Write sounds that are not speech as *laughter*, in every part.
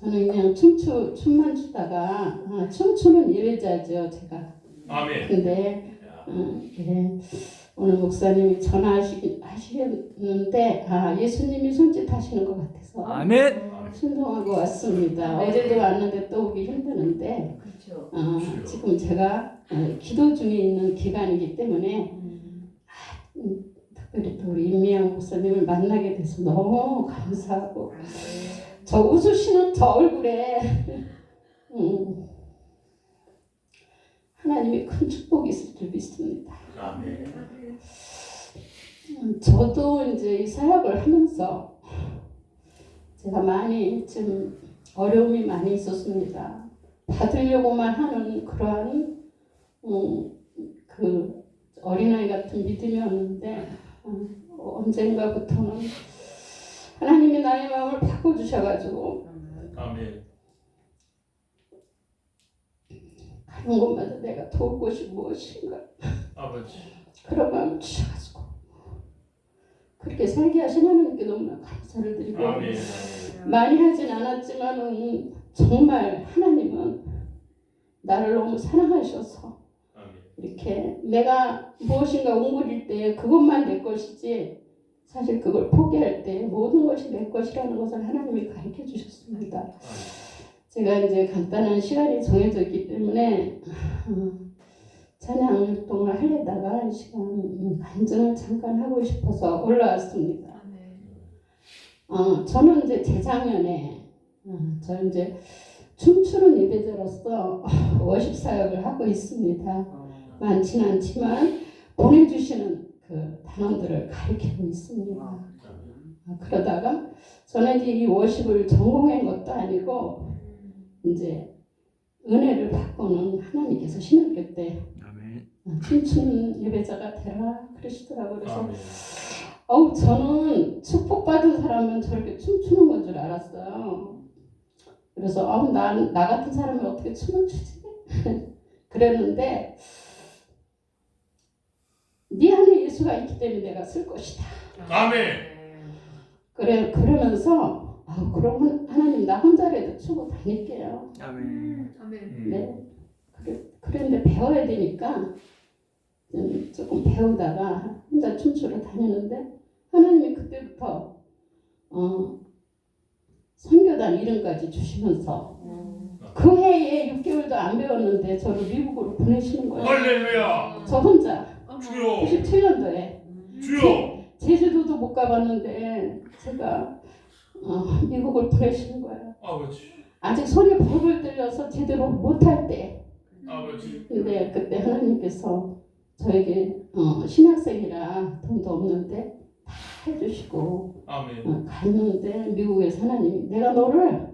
저는 그냥 춤추 춤만 추다가 아, 춤추는 예배자죠 제가. 아멘. 근데 어, 예, 오늘 목사님이 전화하시 하시는데 아 예수님이 손짓하시는 것 같아서 아멘. 순종하고 왔습니다. 어제도 왔는데 또 오기 힘드는데 그렇죠. 어, 지금 제가 어, 기도 중에 있는 기간이기 때문에 음. 특별히 또 우리 임미영 목사님을 만나게 돼서 너무 감사하고 저 웃으시는 저 얼굴에 음, 하나님이 큰 축복이 있을 줄 믿습니다. 아멘. 음, 저도 이제 이 사역을 하면서 제가 많이 좀 어려움이 많이 있었습니다. 받으려고만 하는 그러한 음, 그 어린아이 같은 믿음이었는데 음, 언젠가부터는 하나님이 나의 마음을 바꿔주셔가지고 아멘. 가는 곳마다 내가 도울 곳이 무엇인가 아버지. 그런 마음을 주셔가지고 그렇게 살게 하신 하나님께 너무나 감사를 드리고 아멘. 많이 하진 않았지만은 정말 하나님은 나를 너무 사랑하셔서 아멘. 이렇게 내가 무엇인가 옹골일 때 그것만 내 것이지 사실 그걸 포기할 때 모든 것이 내 것이라는 것을 하나님이 가르쳐 주셨습니다. 제가 이제 간단한 시간이 정해져 있기 때문에 어, 찬양 활동을 하려다가 이 시간 음, 간증을 잠깐 하고 싶어서 올라왔습니다. 어, 저는 이제 재작년에 어, 저 이제 춤추는 예배자로서 *laughs* 워십 사역을 하고 있습니다. 많지는 않지만 보내주시는 그 단원들을 가르치고 있습니다. 아, 그러다가 저는 이제 이 워십을 전공한 것도 아니고 이제 은혜를 받고는 하나님께서 신학교 때 아멘. 어, 춤추는 예배자가 되라 그러시더라고요. 그래서 아멘. 어우 저는 축복받은 사람은 저렇게 춤추는 건 줄 알았어요. 그래서 아우 나, 나 같은 사람이 어떻게 춤을 추지? *laughs* 그랬는데 네 안에 예수가 있기 때문에 내가 쓸 것이다. 아멘. 그래 그러면서 아 그러면 하나님 나 혼자라도 추고 다닐게요. 아멘. 음. 네. 그래, 그런데 배워야 되니까 좀 조금 배우다가 혼자 춤추러 다니는데 하나님이 그때부터 어, 선교단 이름까지 주시면서 그 해에 6개월도 안 배웠는데 저를 미국으로 보내시는 거예요. 할렐루야. 저 혼자 주여. 97년도에 주여. 제주도도 못 가봤는데 제가 어, 미국을 보내시는 거예요. 아버지. 아직 손이 벌벌 떨려서 제대로 못할 때 아버지. 근데 그때 하나님께서 저에게 어, 신학생이라 돈도 없는데 다 해주시고 아멘. 어, 갔는데 미국에서 하나님이 내가 너를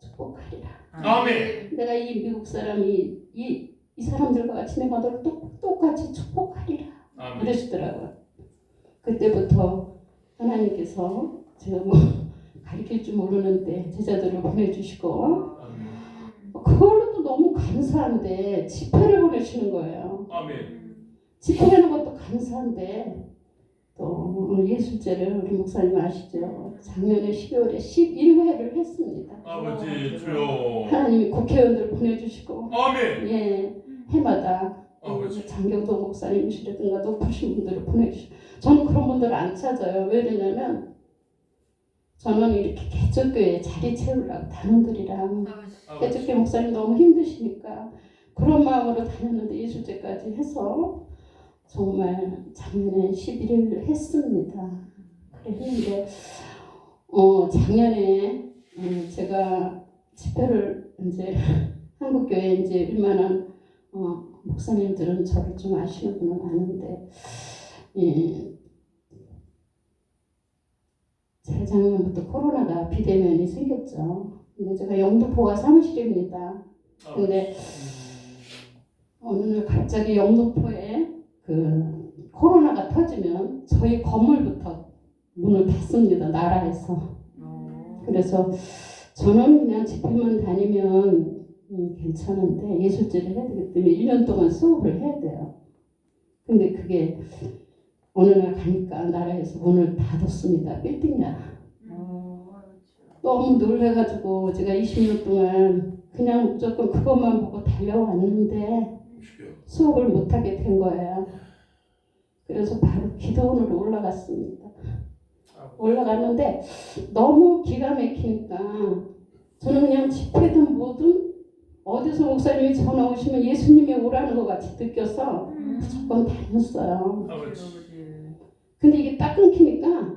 축복하리라. 아멘. 내가 이 미국 사람이 이, 이 사람들과 같이 내가 너를 똑, 똑같이 축복하리라. 아멘. 그러시더라고요. 그때부터 하나님께서 제가 뭐 가르칠 줄 모르는데 제자들을 보내주시고 아멘. 그걸로 또 너무 감사한데 집회를 보내시는 거예요. 아멘. 집회하는 것도 감사한데 또 예술제를 우리 목사님 아시죠? 작년에 12월에 11회를 했습니다. 아버지. 주여. 하나님이 국회의원들 보내주시고 아멘. 예 해마다 아버지. 장경동 목사님이시라든가 높으신 분들을 보내주시고 저는 그런 분들을 안 찾아요. 왜 그러냐면 저는 이렇게 개척교회 자리 채우려고 단원들이랑 아버지. 개척교 목사님 너무 힘드시니까 그런 마음으로 다녔는데 예술제까지 해서 정말 작년에 11일을 했습니다. 그래 했는데 어 작년에 음, 제가 집회를 이제 *laughs* 한국 교회 이제 웬만한 어, 목사님들은 저를 좀 아시는 분은 아는데 예, 재작년부터 코로나가 비대면이 생겼죠. 근데 제가 영등포가 사무실입니다. 근데 어느 날 갑자기 영등포에 그 코로나가 터지면 저희 건물부터 문을 닫습니다. 나라에서. 그래서 저는 그냥 집회만 다니면 음, 괜찮은데 예술제를 해야 되기 때문에 1년 동안 수업을 해야 돼요. 근데 그게 어느 날 가니까 나라에서 문을 닫았습니다. 빌딩이야. 너무 놀래가지고 제가 20년 동안 그냥 무조건 그것만 보고 달려왔는데. 수업을 못하게 된 거예요. 그래서 바로 기도원으로 올라갔습니다. 올라갔는데 너무 기가 막히니까 저는 그냥 집회든 뭐든 어디서 목사님이 전화 오시면 예수님이 오라는 것 같이 느껴서 무조건 다녔어요. 아버지. 근데 이게 딱 끊기니까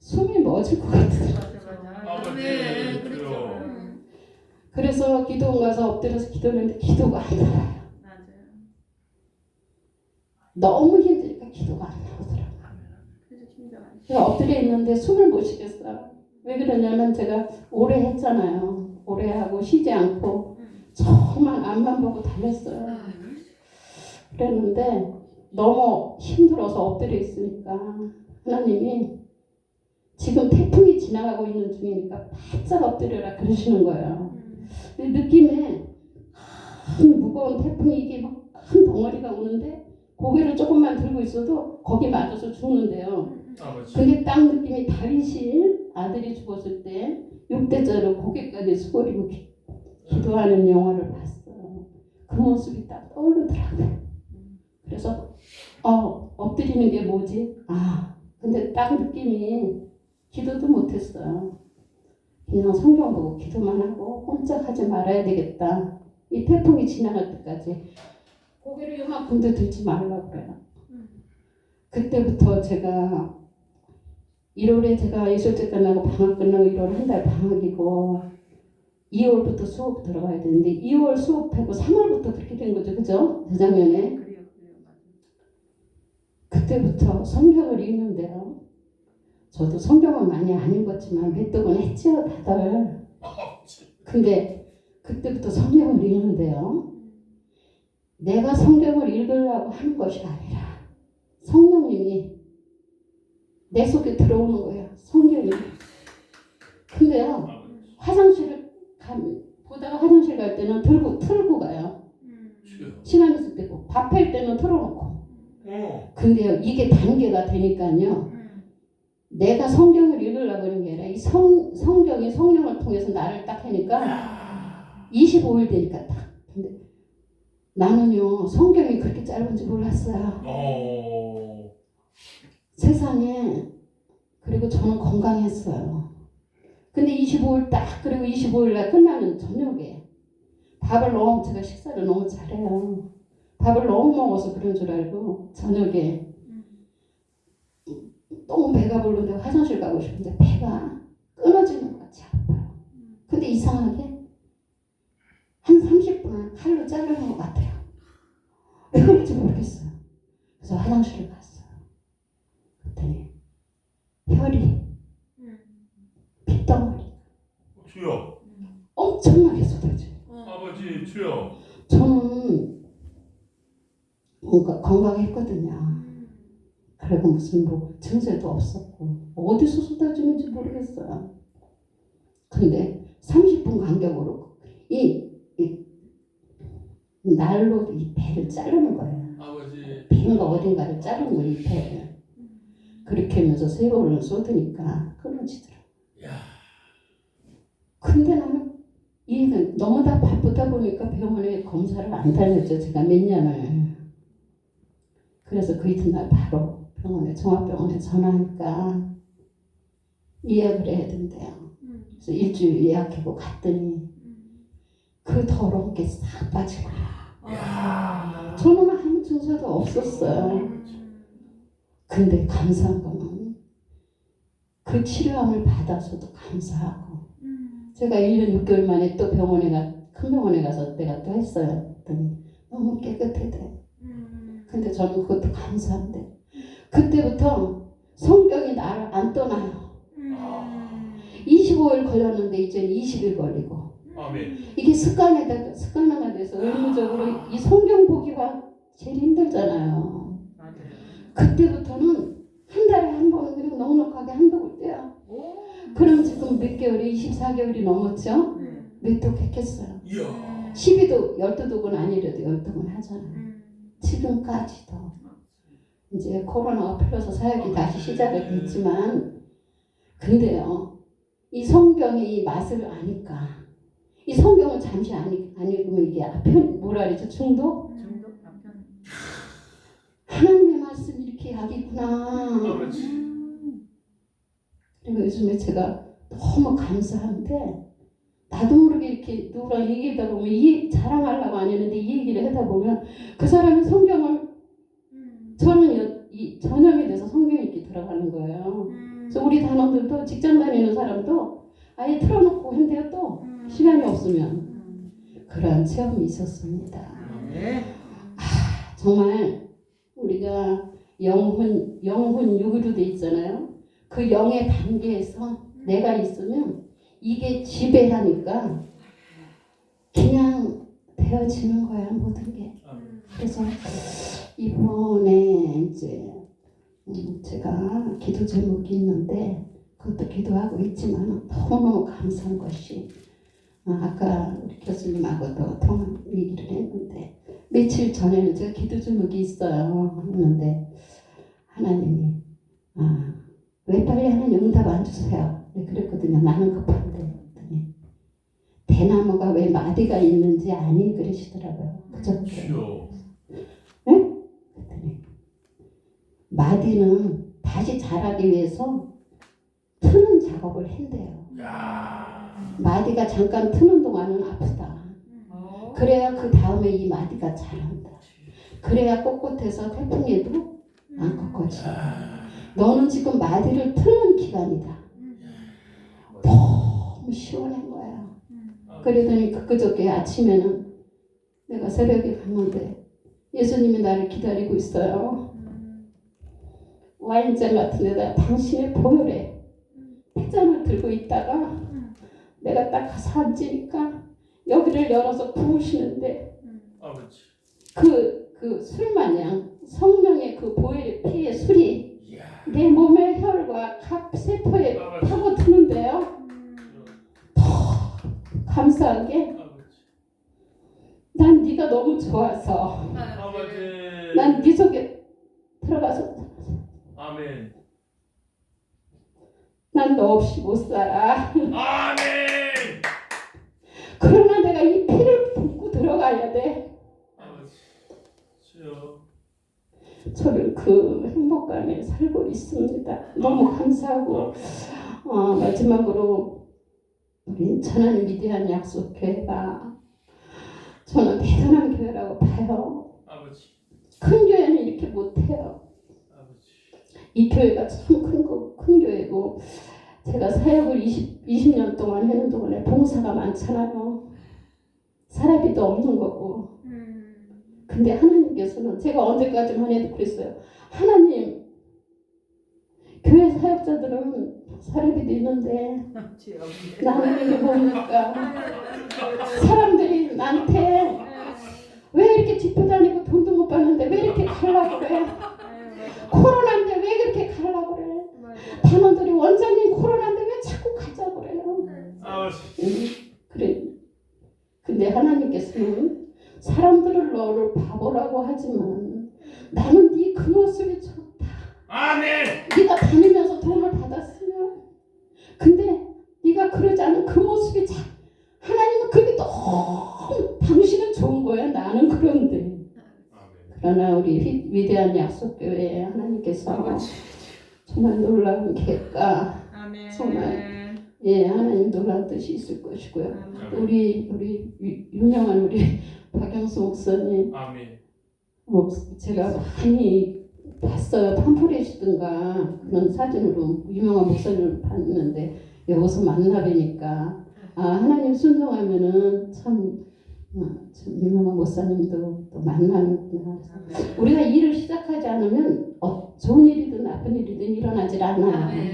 숨이 멎을 것. 맞아 맞아. 아버지, 네, 주여. 그렇죠. 그래서 기도원 가서 엎드려서 기도했는데 기도가 안 나와요. 맞아요. 너무 힘드니까 기도가 안 나오더라고요. 그래서 힘들어. 제가 엎드려 있는데 숨을 못 쉬겠어요. 왜 그러냐면 제가 오래 했잖아요. 오래 하고 쉬지 않고 정말 앞만 보고 달렸어요. 그랬는데 너무 힘들어서 엎드려 있으니까 하나님이 지금 태풍이 지나가고 있는 중이니까 바짝 엎드려라 그러시는 거예요. 근데 느낌에 큰 무거운 태풍이 이게 막큰 덩어리가 오는데 고개를 조금만 들고 있어도 거기 맞아서 죽는데요. 아버지. 근데 딱 느낌이 다윗이 아들이 죽었을 때 육대자로 고개까지 숙여리고 기, 기도하는 영화를 봤어요. 그 모습이 딱 떠오르더라고요. 그래서 어 엎드리는 게 뭐지? 아 근데 딱 느낌이 기도도 못했어요. 그냥 성경 보고 기도만 하고 꼼짝하지 말아야 되겠다. 이 태풍이 지나갈 때까지 고개를 요만큼도 들지 말라고 그래요. 그때부터 제가 1월에 제가 예술제 끝나고 방학 끝나고 1월 한 달 방학이고 2월부터 수업 들어가야 되는데 2월 수업하고 3월부터 그렇게 된 거죠. 그죠? 재작년에. 맞아. 그때부터 성경을 읽는데요. 저도 성경은 많이 안 읽었지만 메뚜기는 했지요 다들. 근데 그때부터 성경을 읽는데요. 내가 성경을 읽으려고 하는 것이 아니라 성령님이 내 속에 들어오는 거예요. 성경이. 근데요. 아버지. 화장실을 가면 보다가 화장실 갈 때는 들고 틀고 가요. 주여. 시간 있을 때고 밥할 때는 틀어놓고. 어. 근데요 이게 단계가 되니까요. 내가 성경을 읽으려고 하는 게 아니라 이 성, 성경이 성령을 통해서 나를 딱 하니까 25일 되니까 딱. 근데 나는요 성경이 그렇게 짧은지 몰랐어요. 어. 세상에 그리고 저는 건강했어요. 근데 25일 딱 그리고 25일 날 끝나는 저녁에 밥을 너무 제가 식사를 너무 잘해요. 밥을 너무 먹어서 그런 줄 알고 저녁에 너무 배가 부르는데 화장실 가고 싶은데 배가 끊어지는 것 같이 아파요. 근데 이상하게 한 30분을 칼로 자르는 것 같아요. 왜 그런지 모르겠어요. 그래서 화장실을 갔어요. 그랬더니 혈이 핏덩어리 주여. 엄청나게 쏟아져요. 아버지. 주여. 저는 뭔가 건강했거든요. 그리고 무슨 뭐 증세도 없었고 어디서 쏟아지는지 모르겠어요. 근데 30분 간격으로 이, 이 날로 이 배를 자르는 거예요. 아버지. 배인가 어딘가를 자르는 거예요, 이 배를. 그렇게 하면서 세월을 쏟으니까 끊어지더라고요. 야. 근데 나는 이해는 너무 다 바쁘다 보니까 병원에 검사를 안 다녔죠. 제가 몇 년을. 그래서 그 이튿날 바로 병원에 종합병원에 전화하니까 예약을 해야 된대요. 그래서 일주일 예약하고 갔더니 그 더러운 게 싹 빠지고 야. 저는 아무 증세도 없었어요. 근데 감사한 거는 그 치료함을 받아서도 감사하고 제가 1년 6개월 만에 또 병원에 가, 큰 병원에 가서 내가 또 했어요. 너무 깨끗해대. 근데 저는 그것도 감사한데 그때부터 성경이 나를 안 떠나요. 25일 걸렸는데 이제 20일 걸리고 아멘. 이게 습관에다 습관화가 돼서 의무적으로 이 성경 보기가 제일 힘들잖아요. 그때부터는 한 달에 한 번은 그냥 넉넉하게 한두 볼 때요. 그럼 지금 몇 개월이 24개월이 넘었죠? 네. 몇도 겠겠어요. 이야. 12도 12독은 아니래도 12독은 하잖아요. 지금까지도 이제 코로나가 풀려서 사역이 다시 시작이 됐지만 근데요 이 성경의 이 맛을 아니까 이 성경을 잠시 안, 읽- 안 읽으면 이게 아편 뭐라 그러죠? 중독? 중독 남편. 하나님의 말씀 이렇게 약이구나. 아. 그리고 요즘에 제가 너무 감사한데 나도 모르게 이렇게 누구랑 얘기하다 보면 이 자랑하려고 안 했는데 이 얘기를 하다 보면 그 사람이 성경을 음. 저는 여- 이 전염이 돼서 성경 읽기 들어가는 거예요. 음. 그래서 우리 단원들도 직장 다니는 사람도 아예 틀어놓고 한대요 또 음. 시간이 없으면 음. 그러한 체험이 있었습니다. 네. 정말 우리가 영혼 영혼 육으로 돼 있잖아요. 그 영의 단계에서 내가 있으면 이게 지배하니까 그냥 되어지는 거야 모든 게. 그래서 이번에 이제 음, 제가 기도 제목이 있는데 그것도 기도하고 있지만 너무너무 감사한 것이 아, 아까 우리 교수님하고도 통화 얘기를 했는데 며칠 전에는 제가 기도 제목이 있어요 했는데 하나님이 아, 왜 빨리 하나님 응답 안 주세요 네, 그랬거든요 나는 급한데 대나무가 왜 마디가 있는지 아니 그러시더라고요 그죠? 그랬더니 마디는 다시 자라기 위해서 트는 작업을 한대요. 야. 마디가 잠깐 트는 동안은 아프다. 어. 그래야 그 다음에 이 마디가 자란다. 그래야 꼿꼿해서 태풍에도 안 꺾어져. 너는 지금 마디를 트는 기간이다. 너무 시원한 거야. 그러더니 그저께 아침에는 내가 새벽에 갔는데 예수님이 나를 기다리고 있어요. 와인잔 같은 데다 당신의 보혈에 폐잔을 들고 있다가 내가 딱 가서 앉으니까 여기를 열어서 부으시는데 아버지. 그, 그 술마냥 성령의 그 보혈의 피의 술이. 내 몸의 혈과 각 세포에 파고드는데요. 감사한 게 아버지. 난 네가 너무 좋아서 아버지. 난 네 속에 들어가서 아멘. 난 너 없이 못 살아. 아멘. 그러나 내가 이 피를 붓고 들어가야 돼. 아버지. 주여. 저는 그 행복감에 살고 있습니다. 너무 감사하고 어, 마지막으로 천안 위대한 약속 교회가 저는 대단한 교회라고 봐요. 아버지. 큰 교회는 이렇게 못해요. 아버지. 이 교회가 참 큰 거, 큰 교회고 제가 사역을 20, 20년 동안 하는 동안에 봉사가 많잖아요. 사람이도 없는 거고 근데 하나님께서는 제가 언제까지만 해도 그랬어요. 하나님 교회 사역자들은 사람이도 있는데 나는 이게 뭡니까? 사람들이 나한테 왜 이렇게 집회 다니고 돈도 못 받는데 왜 이렇게 가려고 그래? 코로나인데 왜 그렇게 가려고 그래? 단원들이 원장님 코로나인데 왜 자꾸 가자고 그래요? 아버지. 응? 그래. 근데 하나님께서는 사람들을 너를 바보라고 하지만 나는 네 그 모습이 좋다. 아멘. 네가 다니면서 돈을 받았으면 근데 네가 그러지 않은 그 모습이 자 하나님은 그게 너무 당신은 좋은 거야. 나는 그런데 아멘. 그러나 우리 위- 위대한 약속교회에 하나님께서 정말 놀라운 계획과 정말 예 하나님 놀라운 뜻이 있을 것이고요. 우리 우리 유- 유명한 우리 *laughs* 박영수 목사님 아멘. 목 제가 많이 봤어요 팜플렛이든가 그런 사진으로 유명한 목사님을 봤는데 여기서 만나 뵈니까 아 하나님 순종하면은 참, 어, 참 유명한 목사님도 또 만나는구나 우리가 일을 시작하지 않으면 어, 좋은 일이든 나쁜 일이든 일어나질 않아요.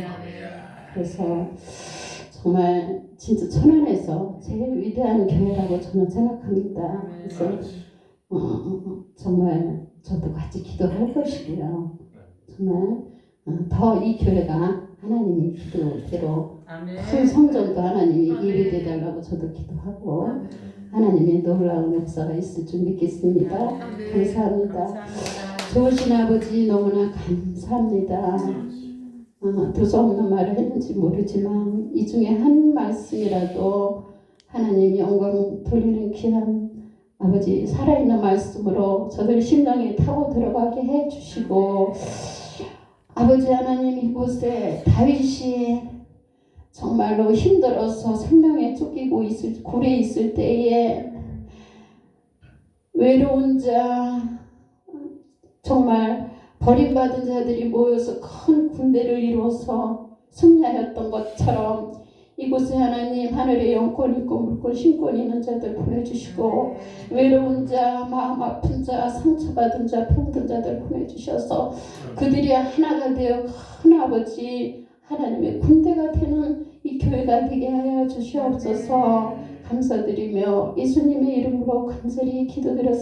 그래서 정말 진짜 천안에서 제일 위대한 교회라고 저는 생각합니다. 그래서 아버지. 어, 어, 어, 정말 저도 같이 기도할 것이고요. 정말 더이 교회가 하나님이 기도대로 큰 성전도 하나님이 아멘. 예비돼 달라고 저도 기도하고 하나님의 놀라운 역사가 있을 줄 믿겠습니다. 감사합니다. 좋으신 아버지 너무나 감사합니다. 아버지. 어, 두서없는 말을 했는지 모르지만 이 중에 한 말씀이라도 하나님 영광 돌리는 귀한 아버지 살아있는 말씀으로 저들 심령에 타고 들어가게 해주시고 아버지 하나님 이곳에 다윗이 정말로 힘들어서 생명에 쫓기고 있을 굴에 있을 때에 외로운 자 정말 버림받은 자들이 모여서 큰 군대를 이루어서 승리하였던 것처럼 이곳에 하나님 하늘에 영권 있고 물권 신권 있는 자들 보내주시고 외로운 자 마음 아픈 자 상처받은 자 병든 자들 보내주셔서 그들이 하나가 되어 큰 아버지 하나님의 군대가 되는 이 교회가 되게 하여 주시옵소서 감사드리며 예수님의 이름으로 간절히 기도드렸습니다.